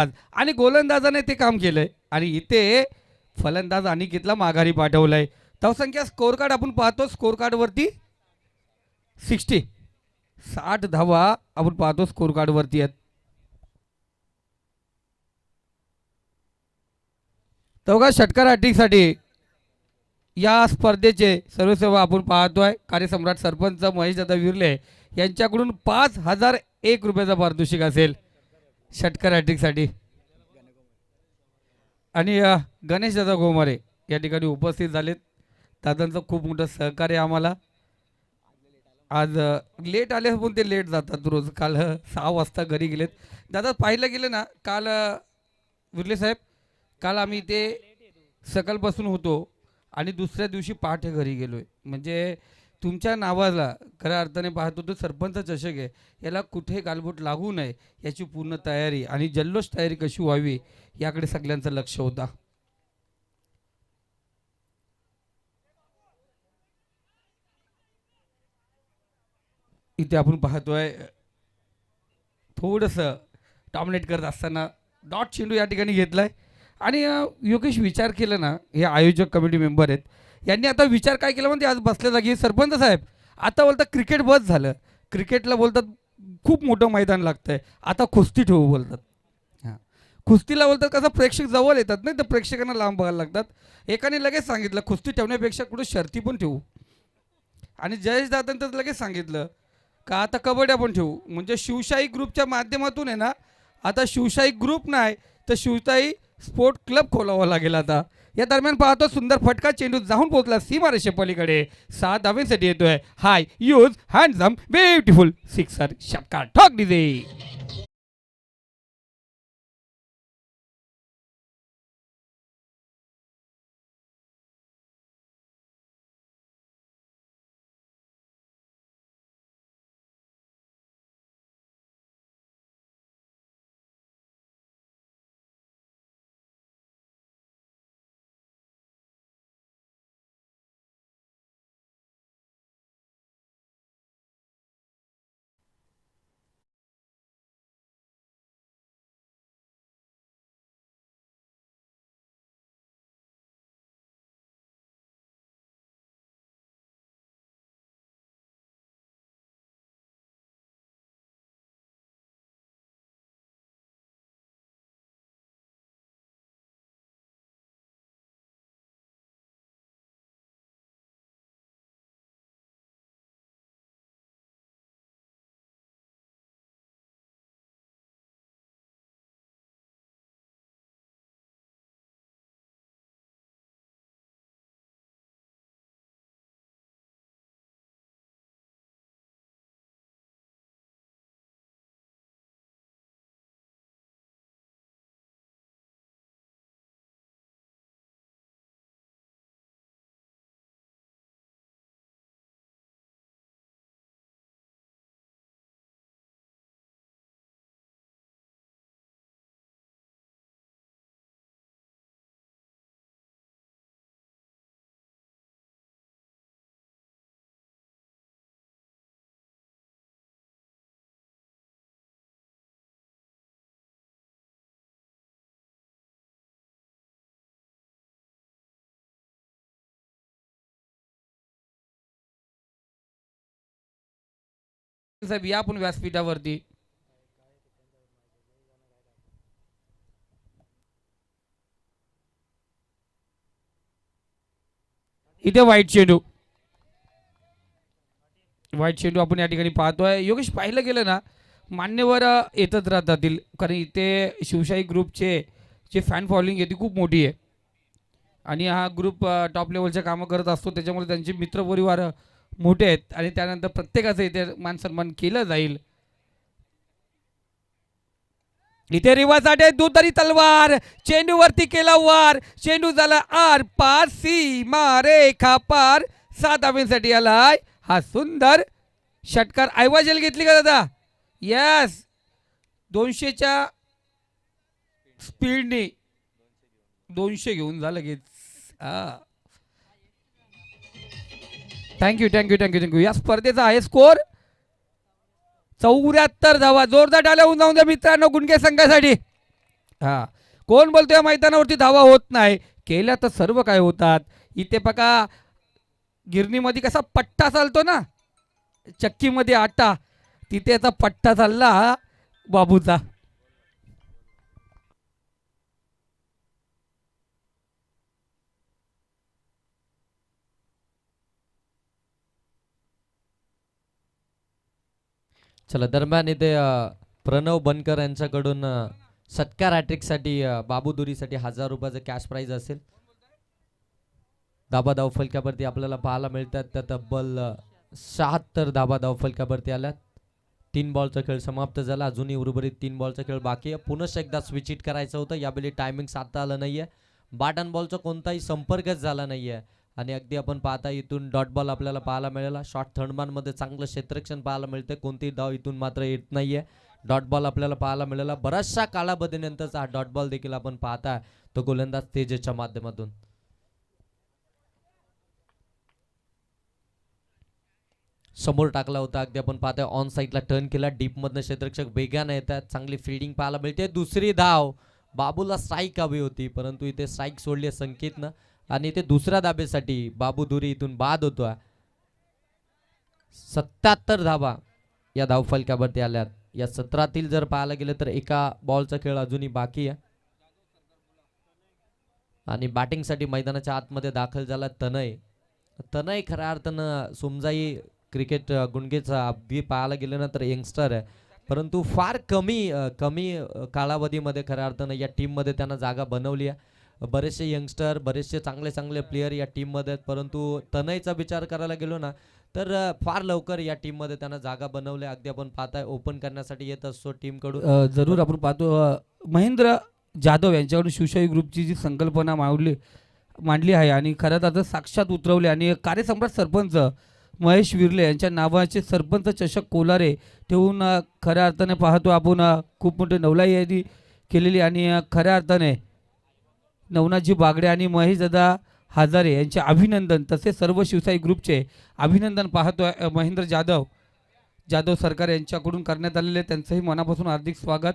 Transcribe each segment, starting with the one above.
आणि गोलंदाजाने ते काम केलंय. आणि इथे फलंदाज कितला माघारी पाठवलाय. धावसंख्या स्कोर कार्ड आपण पाहतो स्कोर कार्डवरती सिक्स्टी. साठ धावा आपण पाहतो स्कोर कार्डवरती आहेत चौघा षटकार हॅट्रिकसाठी या स्पर्धेचे सर्वसेवा आपण पाहतोय. कार्यसम्राट सरपंच महेश दादा विरले यांच्याकडून पाच हजार एक रुपयाचा पारितोषिक असेल. षटकार हॅट्रिकसाठी आणि गणेश दादा गोमारे या ठिकाणी उपस्थित झालेत. दादांचं खूप मोठं सहकार्य आम्हाला. आज लेट आले पण ते लेट जातात रोज. काल सहा वाजता घरी गेलेत. दादा पाहिलं गेलं ना काल विरले साहेब काल आम्ही ते सकाळपासून होतो आणि दुसऱ्या दिवशी पहाटे घरी गेलो आहे म्हणजे तुमच्या नावाला खऱ्या अर्थाने पाहतो तो सरपंच चषक आहे. याला कुठे गालबोट लागू नये याची पूर्ण तयारी आणि जल्लोष तयारी कशी व्हावी याकडे सगळ्यांचं लक्ष होता. इथे आपण पाहतोय थोडंसं डॉमिनेट करत असताना डॉट चेंडू या ठिकाणी घेतलाय. आणि योगेश विचार केला ना हे आयोजक कमिटी मेंबर आहेत. यांनी आता विचार काय केला म्हणते आज बसल्या जागी सरपंच साहेब. आता बोलतात क्रिकेट बस झालं. क्रिकेटला बोलतात खूप मोठं मैदान लागतंय. आता कुस्ती ठेवू बोलतात. हां. कुस्तीला बोलतात कसं प्रेक्षक जवळ येतात नाही तर प्रेक्षकांना लांब बघायला लागतात. एकाने लगेच सांगितलं कुस्ती ठेवण्यापेक्षा कुठं शर्ती पण ठेवू. आणि जयेश दादांनी तर लगेच सांगितलं का आता कबड्ड्या पण ठेवू. म्हणजे शिवशाही ग्रुपच्या माध्यमातून आहे ना आता शिवशाही ग्रुप नाही तर शिवशाही स्पोर्ट क्लब खोलावा लागेल आता. या दरम्यान पाहतो सुंदर फटका चेंडू जाऊन पोहोचला सीमारेषे पलीकडे. सहा धावेसाठी येतोय. High huge handsome beautiful sixer षटकार ठोक डिझे साहेब या आपण व्यासपीठावरती. इथे व्हाईट चेंडू व्हाईट चेंडू आपण या ठिकाणी पाहतोय. योगेश पाहिलं गेलं ना मान्यवर येतच राहतातील कारण इथे शिवशाही ग्रुपचे जे फॅन फॉलोइंग आहे ती खूप मोठी आहे. आणि हा ग्रुप टॉप लेवलचे कामं करत असतो. त्याच्यामुळे त्यांचे मित्रपरिवार मोठे आहेत आणि त्यानंतर प्रत्येकाचं इथे मान सन्मान केलं जाईल. इथे रिवासाठी दुधारी तलवार. चेंडूवरती केला वार. चेंडू झाला आर पार सीमा रेखा पार. सात धाब्यांसाठी आलाय हा सुंदर षटकार. ऐवाजेल घेतली का दादा? यस दोनशेच्या स्पीडने दोनशे घेऊन झालं लगेच. हा. थँक्यू थँक्यू थँक्यू थँक्यू या स्पर्धेचा आहे स्कोर चौऱ्याहत्तर धावा. जोरदार डाल्या होऊन जाऊन द्या मित्रांनो गुणगे संघासाठी. हा. कोण बोलतोय या मैदानावरती धावा होत नाही. केल्या तर सर्व काय होतात. इथे बघा गिरणीमध्ये कसा पट्टा चालतो ना? चक्कीमध्ये आटा. तिथे याचा पट्टा चालला बाबूचा. चला दरम्यान इथे प्रणव बनकर यांच्याकडून सत्कार हॅट्रिकसाठी बाबुदुरीसाठी बाबू दुरीसाठी हजार रुपयाचं कॅश प्राईज असेल. धाबा धाव फलक्यावरती आपल्याला पाहायला मिळतात. त्या तब्बल शहात्तर धाबा धाव फलक्यावरती आल्यात. तीन बॉलचा खेळ समाप्त झाला. अजूनही उर्वरित तीन बॉलचा खेळ बाकी आहे. पुनश एकदा स्विच इट करायचं होतं. यावेळी टायमिंग साधता आलं नाहीये. बॅट बॉलचा कोणताही संपर्कच झाला नाही आहे आणि अगदी आपण पाहता इथून डॉट बॉल आपल्याला पाहायला मिळाला. शॉर्ट थर्डमॅनमध्ये चांगलं क्षेत्रक्षण पाहायला मिळते कोणतीही धाव इथून मात्र येत नाहीये. डॉट बॉल आपल्याला पाहायला मिळाला. बराचशा कालावधीनंतरचा हा डॉट बॉल देखील आपण पाहता तो गोलंदाज तेजेच्या माध्यमातून. समोर टाकला होता. अगदी आपण पाहतोय ऑन साईडला टर्न केला. डीप मधनं क्षेत्ररक्षक वेगाने येतात चांगली फिल्डिंग पाहायला मिळते. दुसरी धाव. बाबूला स्ट्राईक हवी होती. परंतु इथे स्ट्राईक सोडली आहे संकेतनं. आणि ते दुसऱ्या धाब्यासाठी बाबू धुरी इथून बाद होतोय सत्याहत्तर धाबा या धावफलक्यावरती आल्यात. या सत्रातील जर पाहायला गेलं तर एका बॉलचा खेळ अजूनही बाकी आहे. आणि बॅटिंगसाठी मैदानाच्या आतमध्ये दाखल झाला तनय. तनय खऱ्या अर्थानं समजाई क्रिकेट गुणगेचा अगदी पाहायला गेलं ना तर यंगस्टर आहे. परंतु फार कमी कमी कालावधीमध्ये खऱ्या अर्थानं या टीममध्ये त्यांना जागा बनवली आहे. बरेचसे यंगस्टर बरेचसे चांगले चांगले प्लेयर या टीममध्ये आहेत. परंतु तनयचा विचार करायला गेलो ना तर फार लवकर या टीममध्ये त्यांना जागा बनवल्या अगदी आपण पाहताय ओपन करण्यासाठी येत असतो टीमकडून जरूर आपण पाहतो. महेंद्र जाधव यांच्याकडून शिवशाही ग्रुपची जी संकल्पना मांडली मांडली आहे आणि खरं आता साक्षात उतरवले. आणि कार्यसम्राट सरपंच महेश विर्ले यांच्या नावाचे सरपंच चषक कोलारे ठेवून खऱ्या अर्थाने पाहतो आपण खूप मोठी नवलाई यादी केलेली आणि खऱ्या अर्थाने नवनाथजी बागडे आणि महेशदादा हजारे यांचे अभिनंदन तसेच सर्व शिवसाई ग्रुपचे अभिनंदन पाहतो महेंद्र जाधव जाधव सरकार यांच्याकडून करण्यात आलेले त्यांचंही मनापासून हार्दिक स्वागत.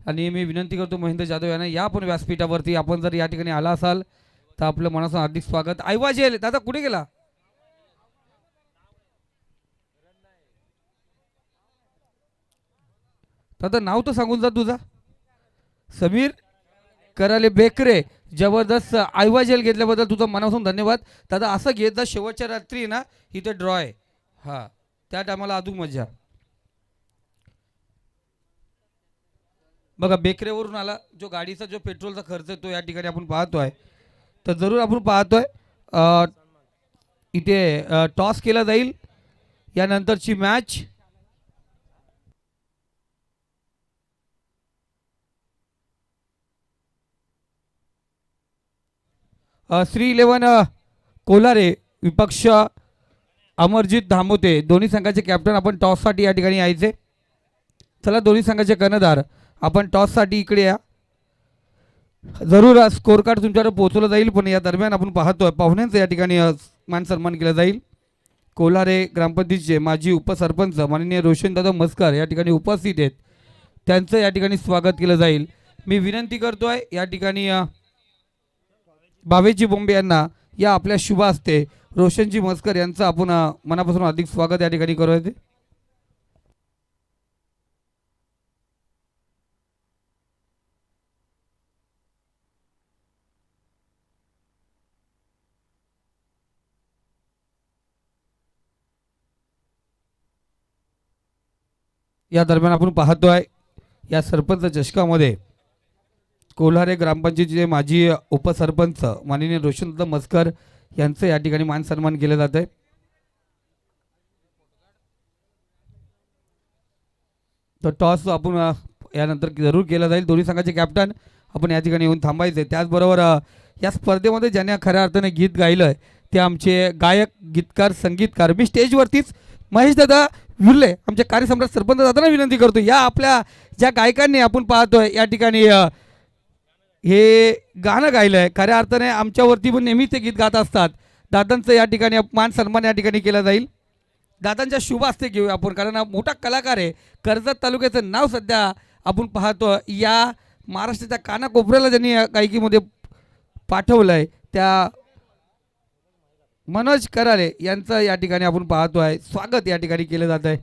आणि मी विनंती करतो महेंद्र जाधव यांना या पण व्यासपीठावरती आपण जर या ठिकाणी आला असाल तर आपलं मनापासून हार्दिक स्वागत. ऐवाज येईल दादा कुठे गेला? दादा नाव तर सांगून जा तुझा. समीर कराले बेकरे जबरदस्त आयवा घेतल्याबद्दल तुझं मनापासून धन्यवाद. दादा असं घेत जा शेवटच्या रात्री ना इथे ड्रॉ आहे. हा त्या टायमाला अजून मजा. बघा बेकरेवरून आला जो गाडीचा जो पेट्रोलचा खर्च आहे तो या ठिकाणी आपण पाहतोय. तर जरूर आपण पाहतोय इथे टॉस केला जाईल. यानंतरची मॅच श्री इलेवन कोलारे विपक्ष अमरजित धामोते दोन्ही संघाचे कॅप्टन आपण टॉससाठी या ठिकाणी यायचे. चला दोन्ही संघाचे कर्णधार आपण टॉससाठी इकडे या. जरूर स्कोर कार्ड तुमच्याकडे पोहोचवलं जाईल पण या दरम्यान आपण पाहतोय पाहुण्यांचं या ठिकाणी मान सन्मान केला जाईल. कोल्हारे ग्रामपंचायतीचे माजी उपसरपंच माननीय रोशनदादा मस्कर या ठिकाणी उपस्थित आहेत. त्यांचं या ठिकाणी स्वागत केलं जाईल. मी विनंती करतोय या ठिकाणी बावेजी बोंबे यांना या आपल्या शुभ असते रोशनजी मस्कर यांचं आपण मनापासून अधिक स्वागत या ठिकाणी करू येते या दरम्यान आपण पाहतोय या सरपंच चषकामध्ये कोल्हारे ग्रामपंचायतीचे माजी उपसरपंच माननीय रोशनदादा मस्कर यांचं या ठिकाणी मान सन्मान केलं जात आहे तर टॉस आपण यानंतर जरूर केला जाईल. दोन्ही संघाचे कॅप्टन आपण या ठिकाणी येऊन थांबायचे त्याचबरोबर या स्पर्धेमध्ये ज्यांनी खऱ्या अर्थाने गीत गायलं आहे ते आमचे गायक गीतकार संगीतकार मी स्टेजवरतीच महेश दादा विरले आमच्या कार्यसम्राट सरपंच दादांना विनंती करतो या आपल्या ज्या गायकांनी आपण पाहतोय या ठिकाणी हे गाणं गायलं आहे खऱ्या अर्थाने आमच्यावरती पण नेहमी ते गीत गात असतात. दादांचं या ठिकाणी मान सन्मान या ठिकाणी केला जाईल. दादांच्या शुभ असते घेऊया आपण कारण हा मोठा कलाकार आहे. कर्जत तालुक्याचं नाव सध्या आपण पाहतो. या महाराष्ट्राच्या कानाकोपऱ्याला ज्यांनी या गायकीमध्ये पाठवलं आहे त्या मनोज कराले यांचं या ठिकाणी आपण पाहतो आहे स्वागत या ठिकाणी केलं जात आहे